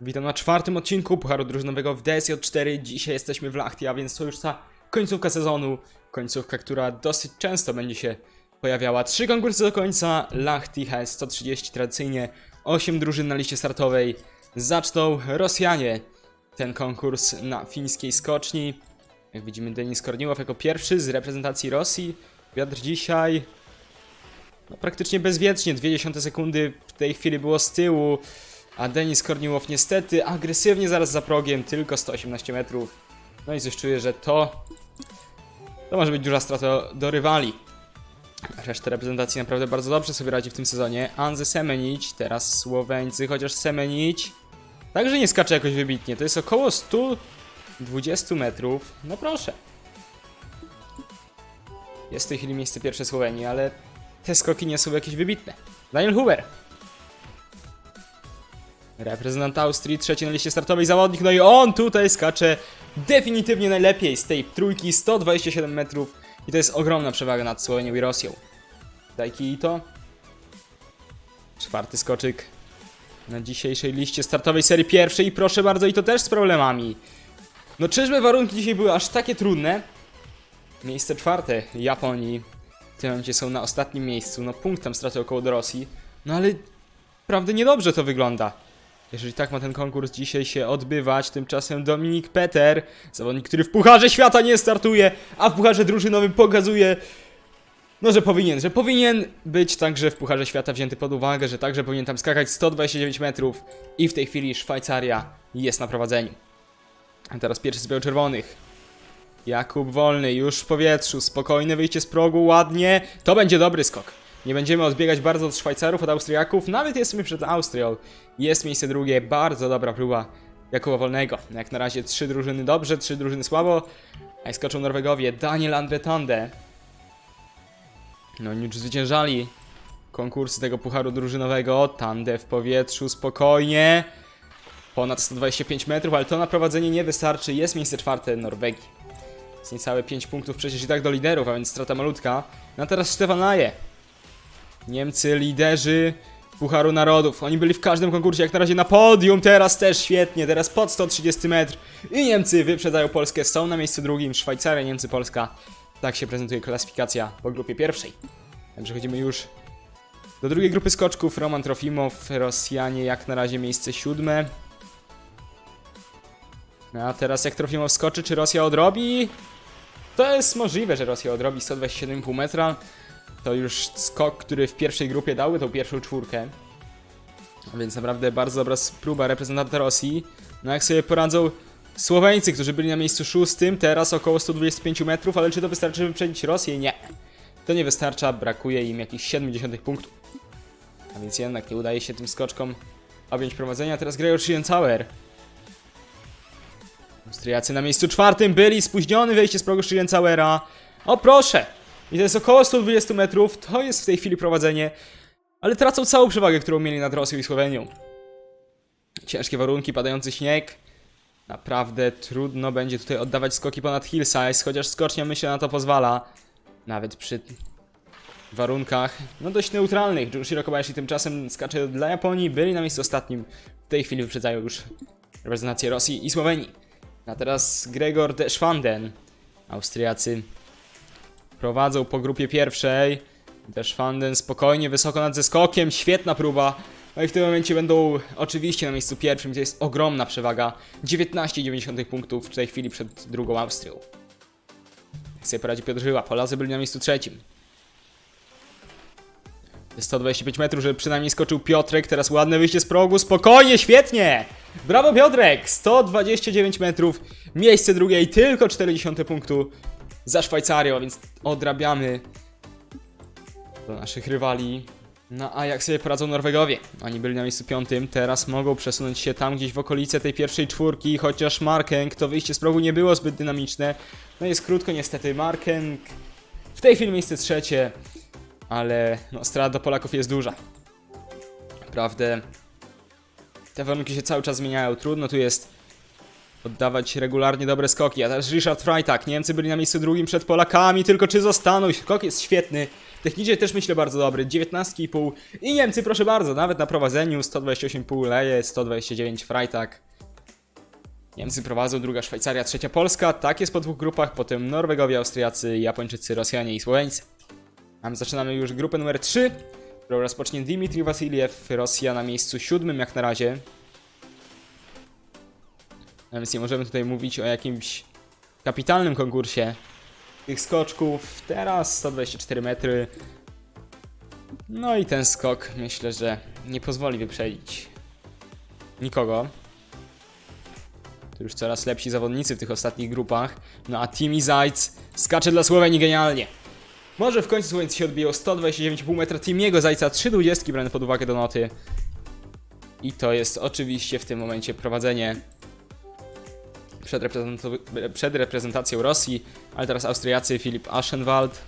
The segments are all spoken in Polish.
Witam na czwartym odcinku Pucharu Drużynowego w DSJ4. Dzisiaj jesteśmy w Lachti, a więc to już ta końcówka sezonu. Końcówka, która dosyć często będzie się pojawiała. Trzy konkursy do końca. Lachti HS 130 tradycyjnie. 8 drużyn na liście startowej. Zaczną Rosjanie ten konkurs na fińskiej skoczni. Jak widzimy, Denis Korniłow jako pierwszy z reprezentacji Rosji. Wiatr dzisiaj no, praktycznie bezwiecznie, 0,2 sekundy w tej chwili było z tyłu, a Denis Korniłow niestety agresywnie zaraz za progiem, tylko 118 metrów. No i coś czuję, że to, to może być duża strata do rywali. Reszta reprezentacji naprawdę bardzo dobrze sobie radzi w tym sezonie. Anze Semenić, teraz Słoweńcy, chociaż Semenić także nie skacze jakoś wybitnie. To jest około 120 metrów. No proszę. Jest w tej chwili miejsce pierwsze Słowenii, ale te skoki nie są jakieś wybitne. Daniel Huber. Reprezentant Austrii, trzeci na liście startowej zawodnik, no i on tutaj skacze definitywnie najlepiej z tej trójki, 127 metrów i to jest ogromna przewaga nad Słowenią i Rosją. Dajki Ito. Czwarty skoczyk na dzisiejszej liście startowej serii pierwszej i proszę bardzo, i to też z problemami. No czyżby warunki dzisiaj były aż takie trudne? Miejsce czwarte Japonii w tym momencie są na ostatnim miejscu. No punkt tam straty około do Rosji. No ale naprawdę niedobrze to wygląda. Jeżeli tak ma ten konkurs dzisiaj się odbywać, tymczasem Dominik Peter, zawodnik, który w Pucharze Świata nie startuje, a w Pucharze Drużynowym pokazuje, no że powinien, że powinien być także w Pucharze Świata wzięty pod uwagę, że także powinien tam skakać 129 metrów i w tej chwili Szwajcaria jest na prowadzeniu. A teraz pierwszy z biało-czerwonych. Jakub Wolny już w powietrzu, spokojne wyjście z progu, ładnie. To będzie dobry skok. Nie będziemy odbiegać bardzo od Szwajcarów, od Austriaków, nawet jesteśmy przed Austrią. Jest miejsce drugie, bardzo dobra próba Jakuba Wolnego. Jak na razie trzy drużyny dobrze, trzy drużyny słabo. A skoczą Norwegowie, Daniel Andretande. No oni już zwyciężali konkursy tego pucharu drużynowego. Tande w powietrzu, spokojnie. Ponad 125 metrów, ale to na prowadzenie nie wystarczy. Jest miejsce czwarte Norwegii. Jest niecałe 5 punktów przecież i tak do liderów, a więc strata malutka. No a teraz Stefan Laje. Niemcy liderzy Pucharu Narodów. Oni byli w każdym konkursie, jak na razie na podium, teraz też świetnie, teraz pod 130 metr. I Niemcy wyprzedzają Polskę, są na miejscu drugim. Szwajcaria, Niemcy, Polska. Tak się prezentuje klasyfikacja po grupie pierwszej. Przechodzimy już do drugiej grupy skoczków. Roman Trofimow, Rosjanie jak na razie miejsce siódme. No A teraz jak Trofimow skoczy, czy Rosja odrobi? To jest możliwe, że Rosja odrobi 127,5 metra. To już skok, który w pierwszej grupie dały tą pierwszą czwórkę. Więc naprawdę bardzo dobra próba reprezentanta Rosji. No jak sobie poradzą Słoweńcy, którzy byli na miejscu szóstym, teraz około 125 metrów, ale czy to wystarczy, żeby wyprzedzić Rosję? Nie. To nie wystarcza, brakuje im jakichś 70 punktów. A więc jednak nie udaje się tym skoczkom objąć prowadzenia. Teraz grają Schiencauer. Austriacy na miejscu czwartym byli, spóźniony wejście z progu Schiencauera. O proszę! I to jest około 120 metrów, to jest w tej chwili prowadzenie, ale tracą całą przewagę, którą mieli nad Rosją i Słowenią. Ciężkie warunki, padający śnieg. Naprawdę trudno będzie tutaj oddawać skoki ponad hillsize, chociaż skocznia myślę na to pozwala. Nawet przy warunkach, no dość neutralnych. Junshiro Kobayashi tymczasem skacze dla Japonii, byli na miejscu ostatnim. W tej chwili wyprzedzają już reprezentację Rosji i Słowenii. A teraz Gregor de Schwanden. Austriacy prowadzą po grupie pierwszej. De Schwanden spokojnie, wysoko nad zeskokiem, świetna próba. No i w tym momencie będą oczywiście na miejscu pierwszym, gdzie jest ogromna przewaga. 19,9 punktów w tej chwili przed drugą Austrią. Jak sobie poradzi Piotr Żyła, Polacy byli na miejscu trzecim. 125 metrów, żeby przynajmniej skoczył Piotrek. Teraz ładne wyjście z progu. Spokojnie, świetnie! Brawo Piotrek! 129 metrów. Miejsce drugie i tylko 40 punktu za Szwajcarią, więc odrabiamy do naszych rywali. No a jak sobie poradzą Norwegowie? Oni byli na miejscu piątym, teraz mogą przesunąć się tam gdzieś w okolice tej pierwszej czwórki, chociaż Markenk, to wyjście z progu nie było zbyt dynamiczne. No jest krótko niestety, Markenk w tej chwili miejsce trzecie, ale no, strata Polaków jest duża. Naprawdę te warunki się cały czas zmieniają, trudno tu jest oddawać regularnie dobre skoki. A też Richard Freitag. Niemcy byli na miejscu drugim przed Polakami, tylko czy zostaną? Skok jest świetny. Technicznie też myślę bardzo dobry. 19,5 i Niemcy proszę bardzo, nawet na prowadzeniu 128,5 leje, 129 Freitag. Niemcy prowadzą, druga Szwajcaria, trzecia Polska. Tak jest po dwóch grupach, potem Norwegowie, Austriacy, Japończycy, Rosjanie i Słoweńcy. A my zaczynamy już grupę numer 3, którą rozpocznie Dimitri Wasiliew, Rosja na miejscu siódmym jak na razie. A więc nie możemy tutaj mówić o jakimś kapitalnym konkursie tych skoczków. Teraz 124 metry. No i ten skok myślę, że nie pozwoli wyprzedzić nikogo. To już coraz lepsi zawodnicy w tych ostatnich grupach. No a Timi Zajc skacze dla Słowenii genialnie. Może w końcu Słoweńcy się odbiją 129,5 metra Timiego Zajca, 3,20 brane pod uwagę do noty. I to jest oczywiście w tym momencie prowadzenie przed, przed reprezentacją Rosji, ale teraz Austriacy Filip Aschenwald.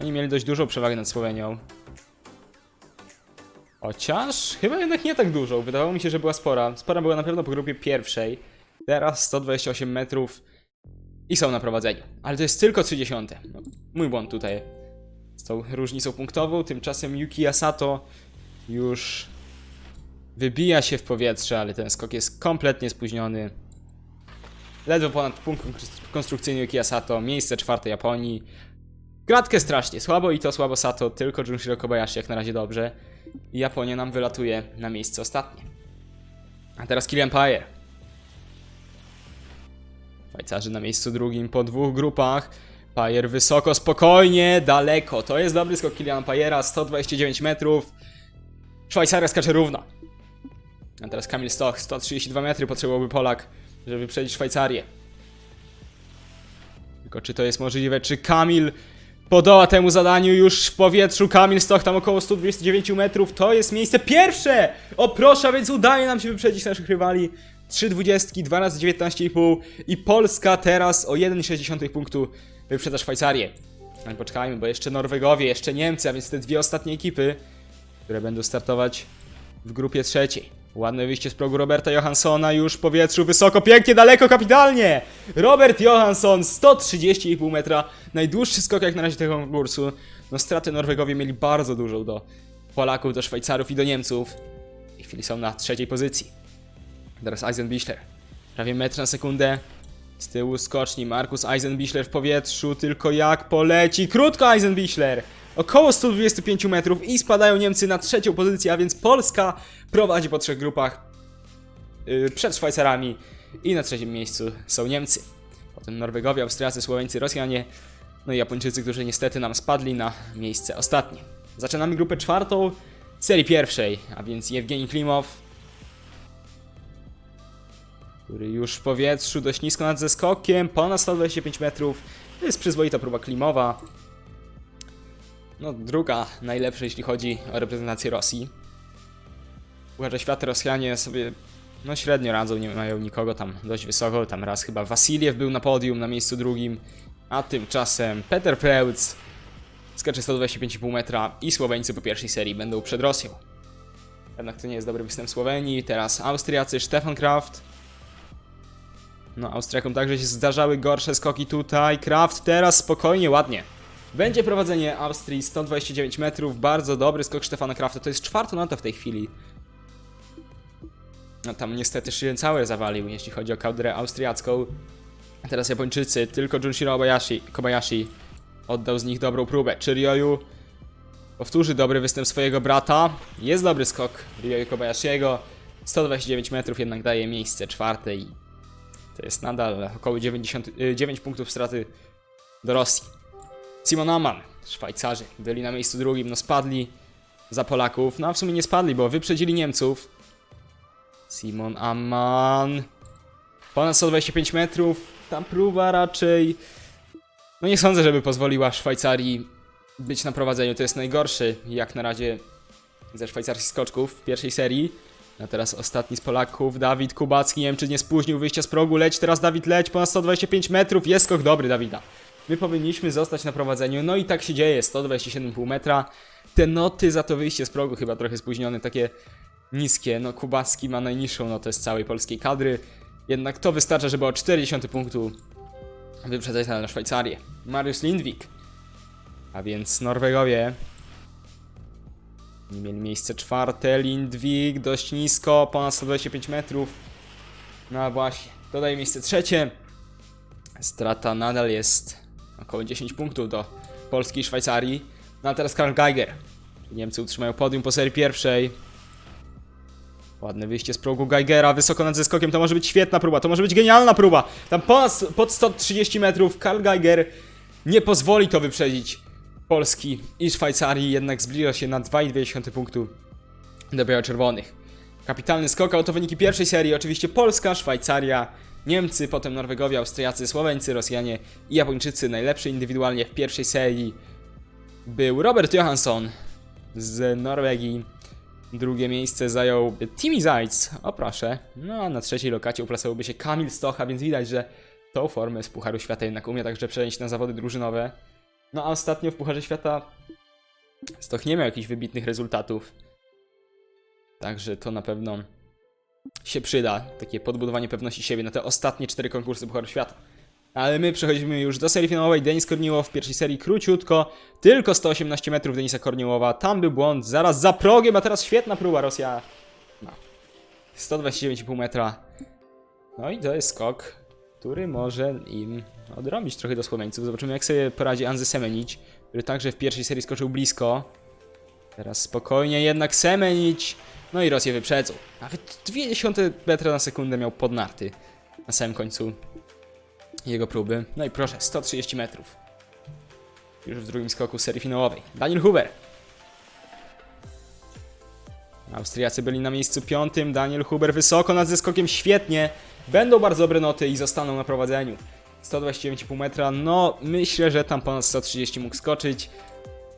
Oni mieli dość dużą przewagę nad Słowenią. Chociaż chyba jednak nie tak dużą. Wydawało mi się, że była spora. Spora była na pewno po grupie pierwszej. Teraz 128 metrów i są na prowadzeniu. Ale to jest tylko 30. No, mój błąd tutaj z tą różnicą punktową. Tymczasem Yuki Asato już wybija się w powietrze, ale ten skok jest kompletnie spóźniony. Ledwo ponad punkt konstru- konstrukcyjny Yuki Asato, miejsce czwarte Japonii. Gratkę strasznie, słabo i to słabo Sato, tylko Junshiro Kobayashi jak na razie dobrze. I Japonia nam wylatuje na miejsce ostatnie. A teraz Kilian Payer. Szwajcarzy na miejscu drugim po dwóch grupach. Pajer wysoko, spokojnie, daleko. To jest dobry skok Kiliana Pajera, 129 metrów. Szwajcaria skacze równo. A teraz Kamil Stoch, 132 metry potrzebowałby Polak, żeby wyprzedzić Szwajcarię. Tylko czy to jest możliwe? Czy Kamil podoła temu zadaniu już w powietrzu? Kamil Stoch tam około 129 metrów. To jest miejsce pierwsze! O proszę, więc udaje nam się wyprzedzić naszych rywali. 3,20, 2 razy 19,5 i Polska teraz o 1,6 punktu wyprzedza Szwajcarię. Ale poczekajmy, bo jeszcze Norwegowie, jeszcze Niemcy, a więc te dwie ostatnie ekipy, które będą startować w grupie trzeciej. Ładne wyjście z progu Roberta Johanssona już w powietrzu, wysoko, pięknie, daleko, kapitalnie! Robert Johansson, 130,5 metra, najdłuższy skok jak na razie tego konkursu. No straty Norwegowie mieli bardzo dużą do Polaków, do Szwajcarów i do Niemców. Tej chwili są na trzeciej pozycji. Teraz Eisenbichler. Prawie metr na sekundę. Z tyłu skoczni Markus Eisenbichler w powietrzu, tylko jak poleci. Krótko Eisenbichler! Około 125 metrów i spadają Niemcy na trzecią pozycję, a więc Polska prowadzi po trzech grupach yy, przed Szwajcarami i na trzecim miejscu są Niemcy. Potem Norwegowie, Austriacy, Słoweńcy, Rosjanie, no i Japończycy, którzy niestety nam spadli na miejsce ostatnie. Zaczynamy grupę czwartą serii pierwszej, a więc Jewgeni Klimow, który już w powietrzu dość nisko nad zeskokiem, ponad 125 metrów. To jest przyzwoita próba Klimowa. No, druga najlepsza, jeśli chodzi o reprezentację Rosji. Pucharze Świata Rosjanie sobie no średnio radzą, nie mają nikogo tam dość wysoko. Tam raz chyba Wasiliew był na podium na miejscu drugim, a tymczasem Peter Preutz skacze 125,5 metra i Słoweńcy po pierwszej serii będą przed Rosją. Jednak to nie jest dobry występ Słowenii. Teraz Austriacy, Stefan Kraft, no, Austriakom także się zdarzały gorsze skoki tutaj. Kraft teraz spokojnie, ładnie. Będzie prowadzenie Austrii 129 metrów. Bardzo dobry skok Stefana Krafta. To jest czwarta nota w tej chwili. No tam niestety Shirencauer zawalił, jeśli chodzi o kadrę austriacką. Teraz Japończycy, tylko Junshiro Kobayashi, Kobayashi oddał z nich dobrą próbę. Czy Ryoyu powtórzy dobry występ swojego brata? Jest dobry skok Ryoyu Kobayashiego. 129 metrów jednak daje miejsce czwarte i to jest nadal około 99 punktów straty do Rosji. Simon Aman, Szwajcarzy, byli na miejscu drugim, no spadli za Polaków. No a w sumie nie spadli, bo wyprzedzili Niemców. Simon Aman. Ponad 125 metrów. Ta próba raczej. No nie sądzę, żeby pozwoliła Szwajcarii być na prowadzeniu. To jest najgorszy, jak na razie, ze szwajcarskich skoczków w pierwszej serii. A teraz ostatni z Polaków, Dawid Kubacki, nie wiem czy nie spóźnił wyjścia z progu, leć teraz Dawid leć, ponad 125 metrów, jest skok dobry Dawida. My powinniśmy zostać na prowadzeniu, no i tak się dzieje, 127,5 metra. Te noty za to wyjście z progu chyba trochę spóźnione, takie niskie, no Kubacki ma najniższą notę z całej polskiej kadry. Jednak to wystarcza, żeby o 40 punktu wyprzedzać na Szwajcarię. Mariusz Lindwik. A więc Norwegowie nie mieli miejsce czwarte, Lindwik dość nisko, ponad 125 metrów. No właśnie, dodaje miejsce trzecie. Strata nadal jest około 10 punktów do Polski i Szwajcarii. No a teraz Karl Geiger. Niemcy utrzymają podium po serii pierwszej. Ładne wyjście z progu Geigera, wysoko nad zeskokiem, to może być świetna próba, to może być genialna próba. Tam ponad, pod 130 metrów Karl Geiger nie pozwoli to wyprzedzić Polski i Szwajcarii, jednak zbliża się na 2,2 punktu do biało-czerwonych. Kapitalny skok, ale to wyniki pierwszej serii, oczywiście Polska, Szwajcaria, Niemcy, potem Norwegowie, Austriacy, Słoweńcy, Rosjanie i Japończycy. Najlepszy indywidualnie w pierwszej serii był Robert Johansson z Norwegii. Drugie miejsce zajął Timmy Zajc, o proszę. No a na trzeciej lokacie uplasowałby się Kamil Stocha, więc widać, że tą formę z Pucharu Świata jednak umie także przenieść na zawody drużynowe. No a ostatnio w Pucharze Świata Stoch nie miał jakichś wybitnych rezultatów. Także to na pewno się przyda, takie podbudowanie pewności siebie na te ostatnie cztery konkursy Pucharu Świata. Ale my przechodzimy już do serii finałowej. Denis Korniłow w pierwszej serii króciutko, tylko 118 metrów Denisa Korniłowa. Tam był błąd, zaraz za progiem, a teraz świetna próba Rosja. No. 129,5 metra. No i to jest skok, który może im odrobić trochę do Słoweńców. Zobaczymy jak sobie poradzi Anzy Semenić, który także w pierwszej serii skoczył blisko. Teraz spokojnie, jednak Semenić. No i Rosję wyprzedzą. Nawet 0,2 metra na sekundę miał podnarty na samym końcu jego próby. No i proszę, 130 metrów. Już w drugim skoku serii finałowej. Daniel Huber. Austriacy byli na miejscu piątym. Daniel Huber wysoko nad zeskokiem, świetnie. Będą bardzo dobre noty i zostaną na prowadzeniu. 129,5 metra. No, myślę, że tam ponad 130 mógł skoczyć.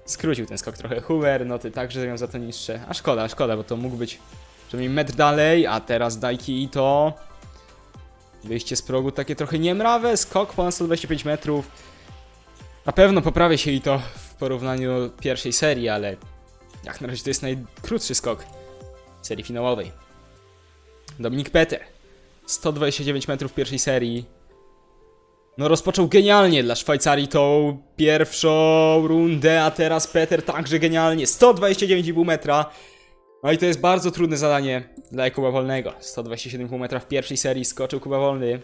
Skrócił ten skok trochę Huber, noty także miał za to niższe. A szkoda, szkoda, bo to mógł być przynajmniej metr dalej, a teraz Daiki i to. Wyjście z progu takie trochę niemrawe, skok ponad 125 metrów. Na pewno poprawi się i to w porównaniu do pierwszej serii, ale jak na razie to jest najkrótszy skok serii finałowej. Dominik Peter. 129 metrów pierwszej serii. No rozpoczął genialnie dla Szwajcarii tą pierwszą rundę, a teraz Peter także genialnie. 129,5 metra. No i to jest bardzo trudne zadanie dla Jakuba Wolnego. 127,5 metra w pierwszej serii skoczył Kuba Wolny.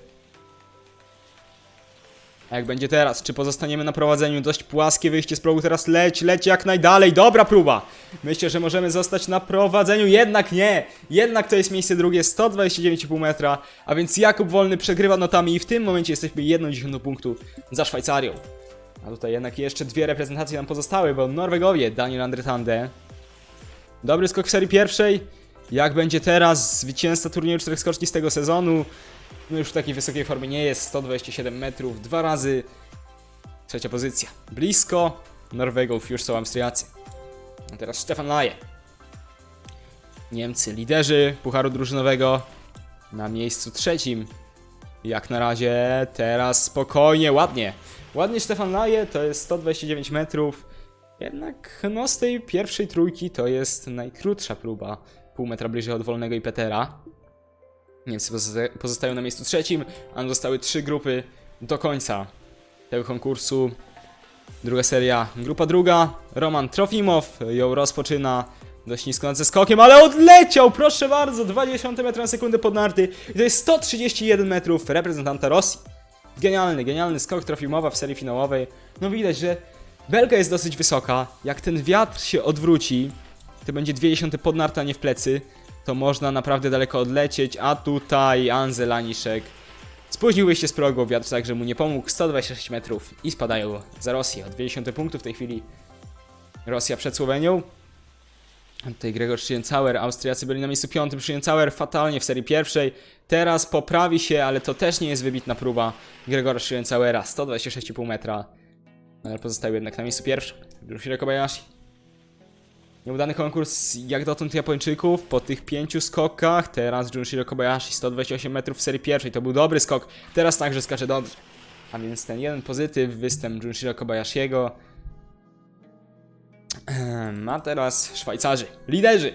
A jak będzie teraz? Czy pozostaniemy na prowadzeniu? Dość płaskie wyjście z progu, teraz leć, leć jak najdalej. Dobra próba! Myślę, że możemy zostać na prowadzeniu, jednak nie! Jednak to jest miejsce drugie, 129,5 metra, a więc Jakub Wolny przegrywa notami i w tym momencie jesteśmy 1,1 punktu za Szwajcarią. A tutaj jednak jeszcze dwie reprezentacje nam pozostały, bo Norwegowie, Daniel Andretande. Dobry skok w serii pierwszej. Jak będzie teraz? Zwycięzca turnieju czterech skoczni z tego sezonu. No już w takiej wysokiej formie nie jest. 127 metrów, dwa razy. Trzecia pozycja. Blisko. Norwegów już są Austriacy. A teraz Stefan Laje. Niemcy, liderzy Pucharu Drużynowego na miejscu trzecim. Jak na razie, teraz spokojnie, ładnie. Ładnie Stefan Laje, to jest 129 metrów. Jednak no z tej pierwszej trójki to jest najkrótsza próba. Pół metra bliżej od Wolnego i Petera. Niemcy pozosta- pozostają na miejscu trzecim, a zostały trzy grupy do końca tego konkursu. Druga seria, grupa druga. Roman Trofimow ją rozpoczyna dość nisko nad zeskokiem, ale odleciał, proszę bardzo, 20 metra na sekundę pod narty. I to jest 131 metrów reprezentanta Rosji. Genialny, genialny skok Trofimowa w serii finałowej. No widać, że belka jest dosyć wysoka. Jak ten wiatr się odwróci, to będzie 20 pod narty, a nie w plecy, to można naprawdę daleko odlecieć, a tutaj Anze Laniszek spóźnił wyjście z progu, wiatr także mu nie pomógł, 126 metrów i spadają za Rosję o 20 punktów w tej chwili. Rosja przed Słowenią. Tutaj Gregor Schliencauer, Austriacy byli na miejscu piątym, Schliencauer fatalnie w serii pierwszej, teraz poprawi się, ale to też nie jest wybitna próba Gregora Schliencauera, 126,5 metra, ale pozostają jednak na miejscu pierwszym. Yoshiro Kobayashi. Nieudany konkurs jak dotąd Japończyków po tych pięciu skokach. Teraz Junshiro Kobayashi 128 metrów w serii pierwszej. To był dobry skok. Teraz także skacze dobrze. A więc ten jeden pozytyw, występ Junshiro Kobayashiego. Ehm, A teraz Szwajcarzy, liderzy.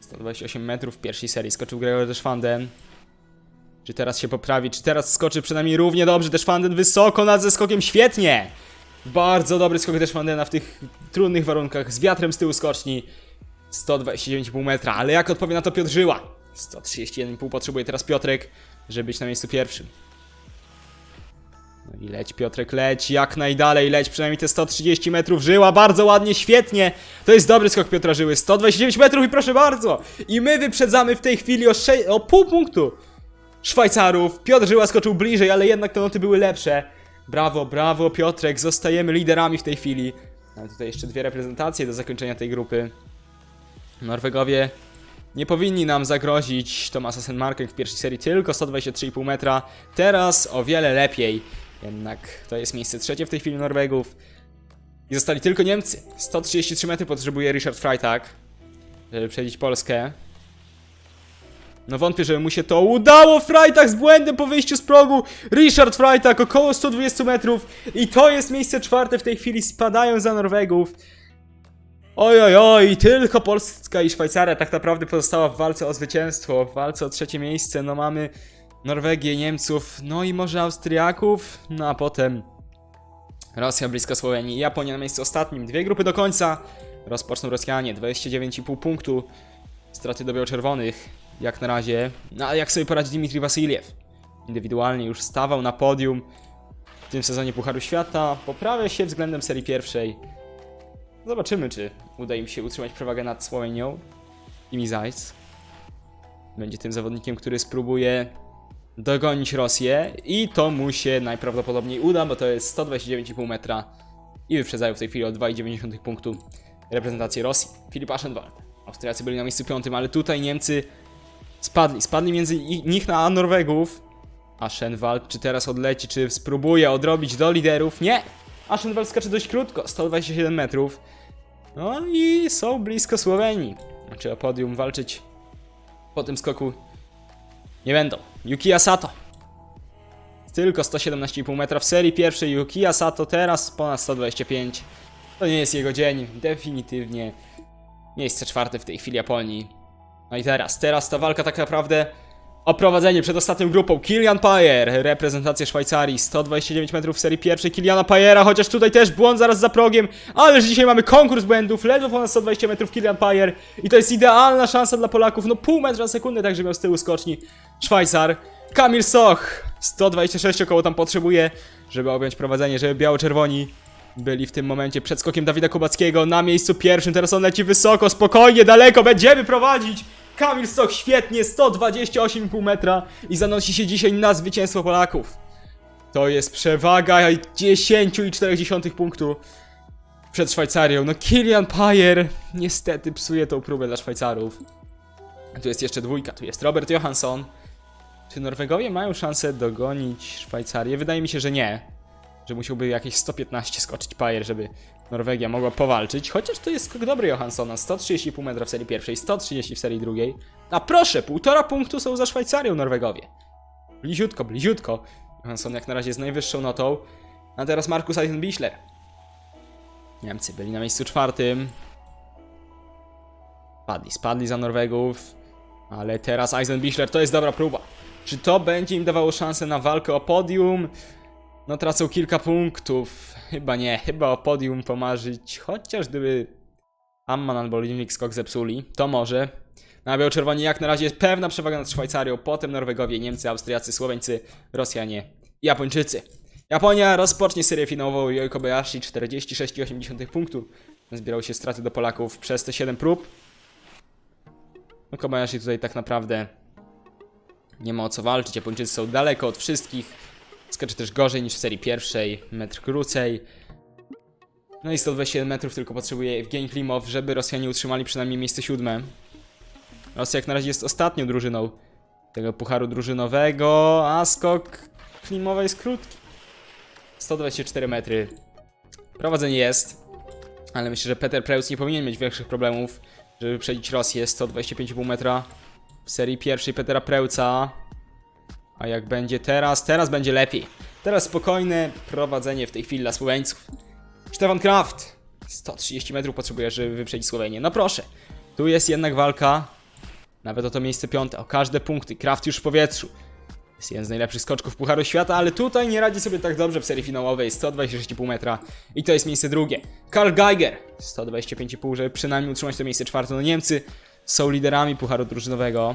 128 metrów w pierwszej serii skoczył Gregor Deschwanden. Czy teraz się poprawi, czy teraz skoczy przynajmniej równie dobrze. Też Fanden wysoko nad zeskokiem, świetnie! Bardzo dobry skok też Fandena w tych trudnych warunkach, z wiatrem z tyłu skoczni. 129,5 metra, ale jak odpowie na to Piotr Żyła? 131,5 potrzebuje teraz Piotrek, żeby być na miejscu pierwszym. No i leć Piotrek, leć jak najdalej, leć przynajmniej te 130 metrów Żyła, bardzo ładnie, świetnie. To jest dobry skok Piotra Żyły, 129 metrów i proszę bardzo. I my wyprzedzamy w tej chwili o, o pół punktu Szwajcarów. Piotr Żyła skoczył bliżej, ale jednak te noty były lepsze. Brawo, brawo Piotrek, zostajemy liderami w tej chwili. Ale tutaj jeszcze dwie reprezentacje do zakończenia tej grupy. Norwegowie nie powinni nam zagrozić Tomasa Senmarken w pierwszej serii tylko 123,5 metra. Teraz o wiele lepiej. Jednak to jest miejsce trzecie w tej chwili Norwegów. I zostali tylko Niemcy. 133 metry potrzebuje Richard Freitag, żeby przedzić Polskę. No wątpię, żeby mu się to udało. Freitag z błędem po wyjściu z progu. Richard Freitag około 120 metrów. I to jest miejsce czwarte w tej chwili. Spadają za Norwegów. Oj, oj, oj, tylko Polska i Szwajcaria tak naprawdę pozostała w walce o zwycięstwo, w walce o trzecie miejsce. No mamy Norwegię, Niemców, no i może Austriaków, no a potem Rosja blisko Słowenii Japonia na miejscu ostatnim. Dwie grupy do końca. Rozpoczną Rosjanie, 29,5 punktu. Straty do biało-czerwonych, jak na razie. No a jak sobie poradzi Dmitrij Wasiliew? Indywidualnie już stawał na podium w tym sezonie Pucharu Świata. Poprawia się względem serii pierwszej. Zobaczymy, czy uda im się utrzymać przewagę nad Słowenią. Imi Zajc będzie tym zawodnikiem, który spróbuje dogonić Rosję i to mu się najprawdopodobniej uda, bo to jest 129,5 metra i wyprzedzają w tej chwili o 2,9 punktu reprezentację Rosji. Filip Aschenwald. Austriacy byli na miejscu piątym, ale tutaj Niemcy spadli. Spadli między nich na Norwegów. Aschenwald czy teraz odleci, czy spróbuje odrobić do liderów? Nie! Aschenwald skacze dość krótko, 127 metrów. No i są blisko Słowenii. Znaczy o podium walczyć po tym skoku nie będą. Yukiya Sato. Tylko 117,5 metra w serii pierwszej. Yukiya Sato teraz ponad 125. To nie jest jego dzień, definitywnie. Miejsce czwarte w tej chwili Japonii. No i teraz, teraz ta walka tak naprawdę o prowadzenie przed ostatnią grupą. Kilian Payer, reprezentacja Szwajcarii, 129 metrów w serii pierwszej. Kiliana Payera, chociaż tutaj też błąd zaraz za progiem, ależ dzisiaj mamy konkurs błędów, ledwo ponad 120 metrów Kilian Payer i to jest idealna szansa dla Polaków, no pół metra na sekundę, także miał z tyłu skoczni Szwajcar. Kamil Soch, 126 około tam potrzebuje, żeby objąć prowadzenie, żeby biało-czerwoni byli w tym momencie przed skokiem Dawida Kubackiego na miejscu pierwszym. Teraz on leci wysoko, spokojnie, daleko, będziemy prowadzić. Kamil Stok świetnie, 128,5 metra i zanosi się dzisiaj na zwycięstwo Polaków. To jest przewaga 10,4 punktu przed Szwajcarią. No Kilian Payer niestety psuje tą próbę dla Szwajcarów. Tu jest jeszcze dwójka, tu jest Robert Johansson. Czy Norwegowie mają szansę dogonić Szwajcarię? Wydaje mi się, że nie że musiałby jakieś 115 skoczyć Pajer, żeby Norwegia mogła powalczyć. Chociaż to jest skok dobry Johanssona. 130,5 metra w serii pierwszej, 130 w serii drugiej. A proszę, półtora punktu są za Szwajcarią Norwegowie. Bliziutko, bliziutko. Johansson jak na razie jest najwyższą notą. A teraz Markus Eisenbichler. Niemcy byli na miejscu czwartym. Spadli, spadli za Norwegów. Ale teraz Eisenbichler to jest dobra próba. Czy to będzie im dawało szansę na walkę o podium? No tracą kilka punktów. Chyba nie, chyba o podium pomarzyć. Chociaż gdyby Amman albo Limnik skok zepsuli, to może. Na biało-czerwoni jak na razie jest pewna przewaga nad Szwajcarią, potem Norwegowie, Niemcy, Austriacy, Słoweńcy, Rosjanie i Japończycy. Japonia rozpocznie serię finałową Yoi Kobayashi 46,8 punktu. Zbierał się straty do Polaków przez te 7 prób. No Kobayashi tutaj tak naprawdę nie ma o co walczyć. Japończycy są daleko od wszystkich. Skacze też gorzej niż w serii pierwszej, metr krócej. No i 127 metrów tylko potrzebuje Evgeni Klimow, żeby Rosjanie utrzymali przynajmniej miejsce siódme. Rosja jak na razie jest ostatnią drużyną tego pucharu drużynowego, a skok Klimowa jest krótki. 124 metry. Prowadzenie jest, ale myślę, że Peter Preus nie powinien mieć większych problemów, żeby wyprzedzić Rosję. 125,5 metra w serii pierwszej Petera Preuca. A jak będzie teraz? Teraz będzie lepiej. Teraz spokojne prowadzenie w tej chwili dla Słoweńców. Stefan Kraft. 130 metrów potrzebuje, żeby wyprzedzić Słowenię. No proszę. Tu jest jednak walka. Nawet o to miejsce piąte. O każde punkty. Kraft już w powietrzu. Jest jeden z najlepszych skoczków Pucharu Świata, ale tutaj nie radzi sobie tak dobrze w serii finałowej. 126,5 metra i to jest miejsce drugie. Karl Geiger 125,5, żeby przynajmniej utrzymać to miejsce czwarte. No Niemcy są liderami Pucharu Drużynowego.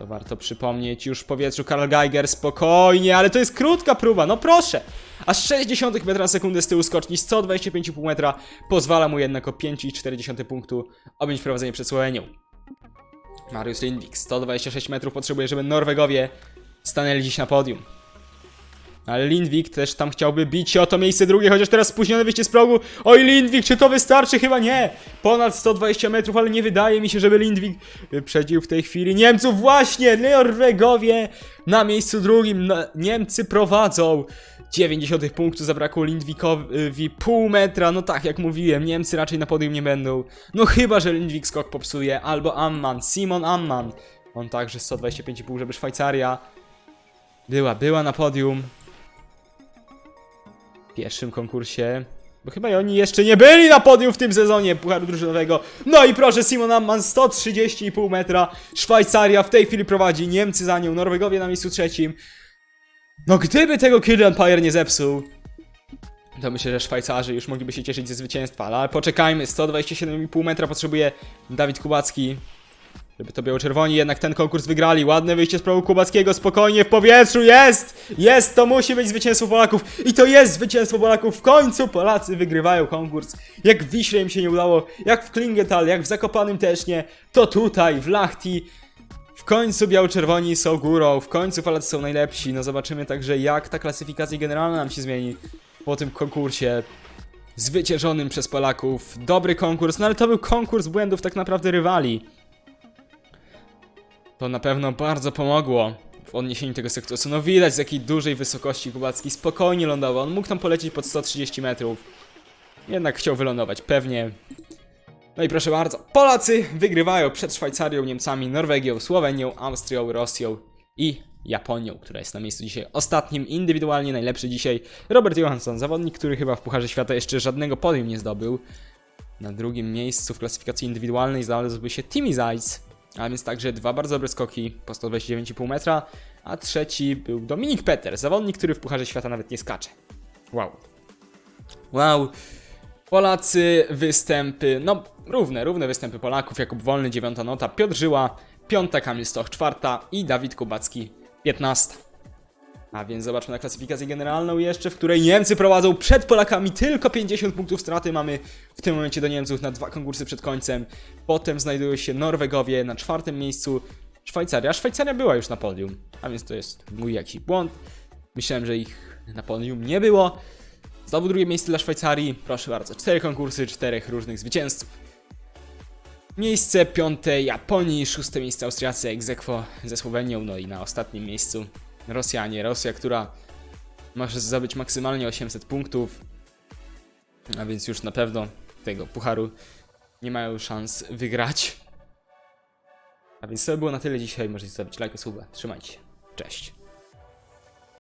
To warto przypomnieć. Już w powietrzu Karl Geiger spokojnie, ale to jest krótka próba, no proszę! Aż 60 metra na sekundę z tyłu skoczni, 125,5 metra pozwala mu jednak o 5,4 punktu objąć prowadzenie przed Słowenią. Mariusz Lindvik 126 metrów potrzebuje, żeby Norwegowie stanęli dziś na podium. Ale Lindvik też tam chciałby bić się o to miejsce drugie, chociaż teraz spóźnione wyjście z progu. Oj, Lindvik, czy to wystarczy? Chyba nie. Ponad 120 metrów, ale nie wydaje mi się, żeby Lindvik wyprzedził w tej chwili Niemców. Właśnie, Norwegowie na miejscu drugim. No, Niemcy prowadzą. 90 punktów zabrakło Lindwikowi pół metra. No tak, jak mówiłem, Niemcy raczej na podium nie będą. No chyba, że Lindwik skok popsuje, albo Amman, Simon Amman. On także 125,5, żeby Szwajcaria była, była na podium pierwszym konkursie. Bo chyba i oni jeszcze nie byli na podium w tym sezonie Pucharu Drużynowego. No i proszę, Simon Amman 130,5 metra. Szwajcaria w tej chwili prowadzi, Niemcy za nią, Norwegowie na miejscu trzecim. No gdyby tego Killer Empire nie zepsuł, to myślę, że Szwajcarzy już mogliby się cieszyć ze zwycięstwa, ale poczekajmy, 127,5 metra potrzebuje Dawid Kubacki, żeby to biało-czerwoni jednak ten konkurs wygrali. Ładne wyjście z progu Kubackiego, spokojnie w powietrzu, jest! Jest, to musi być zwycięstwo Polaków i to jest zwycięstwo Polaków. W końcu Polacy wygrywają konkurs. Jak w Wiśle im się nie udało, jak w Klingenthal, jak w Zakopanym też nie, to tutaj, w Lachti, w końcu biało-czerwoni są górą, w końcu Polacy są najlepsi. No zobaczymy także jak ta klasyfikacja generalna nam się zmieni po tym konkursie zwyciężonym przez Polaków. Dobry konkurs, no ale to był konkurs błędów tak naprawdę rywali. To na pewno bardzo pomogło w odniesieniu tego sektoru. No widać z jakiej dużej wysokości Kubacki spokojnie lądował. On mógł tam polecieć pod 130 metrów. Jednak chciał wylądować, pewnie. No i proszę bardzo, Polacy wygrywają przed Szwajcarią, Niemcami, Norwegią, Słowenią, Austrią, Rosją i Japonią, która jest na miejscu dzisiaj ostatnim, indywidualnie najlepszy dzisiaj. Robert Johansson, zawodnik, który chyba w Pucharze Świata jeszcze żadnego podium nie zdobył. Na drugim miejscu w klasyfikacji indywidualnej znalazłby się Timmy Zajc, a więc także dwa bardzo dobre skoki po 129,5 metra, a trzeci był Dominik Peter, zawodnik, który w Pucharze Świata nawet nie skacze. Wow. Wow. Polacy, występy, no równe, równe występy Polaków, Jakub Wolny, dziewiąta nota, Piotr Żyła, piąta, Kamil Stoch, czwarta i Dawid Kubacki, piętnasta. A więc zobaczmy na klasyfikację generalną jeszcze, w której Niemcy prowadzą przed Polakami tylko 50 punktów straty. Mamy w tym momencie do Niemców na dwa konkursy przed końcem. Potem znajdują się Norwegowie na czwartym miejscu, Szwajcaria. Szwajcaria była już na podium, a więc to jest mój jakiś błąd. Myślałem, że ich na podium nie było. Znowu drugie miejsce dla Szwajcarii. Proszę bardzo, cztery konkursy, czterech różnych zwycięzców. Miejsce piąte Japonii, szóste miejsce Austriacy, egzekwo ze Słowenią, no i na ostatnim miejscu Rosjanie. Rosja, która może zdobyć maksymalnie 800 punktów, a więc już na pewno tego pucharu nie mają szans wygrać. A więc to by było na tyle dzisiaj. Możecie zostawić lajka, suba. Trzymajcie się. Cześć.